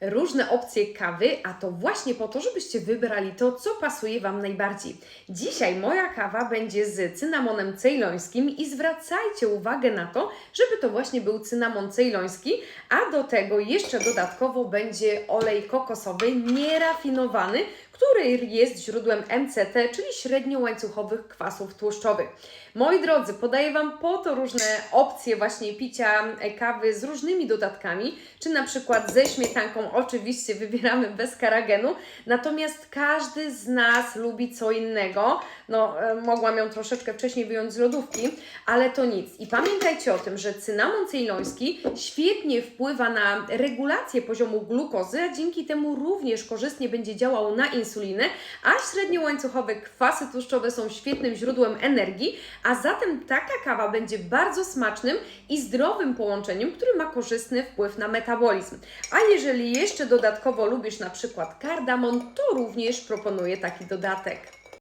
różne opcje kawy, a to właśnie po to, żebyście wybrali to, co pasuje Wam najbardziej. Dzisiaj moja kawa będzie z cynamonem cejlońskim i zwracajcie uwagę na to, żeby to właśnie był cynamon cejloński, a do tego jeszcze dodatkowo będzie olej kokosowy nierafinowany, który jest źródłem MCT, czyli średniołańcuchowych kwasów tłuszczowych. Moi drodzy, podaję Wam po to różne opcje właśnie picia kawy z różnymi dodatkami, czy na przykład ze śmietanką, oczywiście wybieramy bez karagenu, natomiast każdy z nas lubi co innego. No, e, mogłam ją troszeczkę wcześniej wyjąć z lodówki, ale to nic. I pamiętajcie o tym, że cynamon ceyloński świetnie wpływa na regulację poziomu glukozy, a dzięki temu również korzystnie będzie działał na insulinę, a średniołańcuchowe kwasy tłuszczowe są świetnym źródłem energii, a zatem taka kawa będzie bardzo smacznym i zdrowym połączeniem, który ma korzystny wpływ na metabolizm. A jeżeli jeszcze dodatkowo lubisz na przykład kardamon, to również proponuję taki dodatek.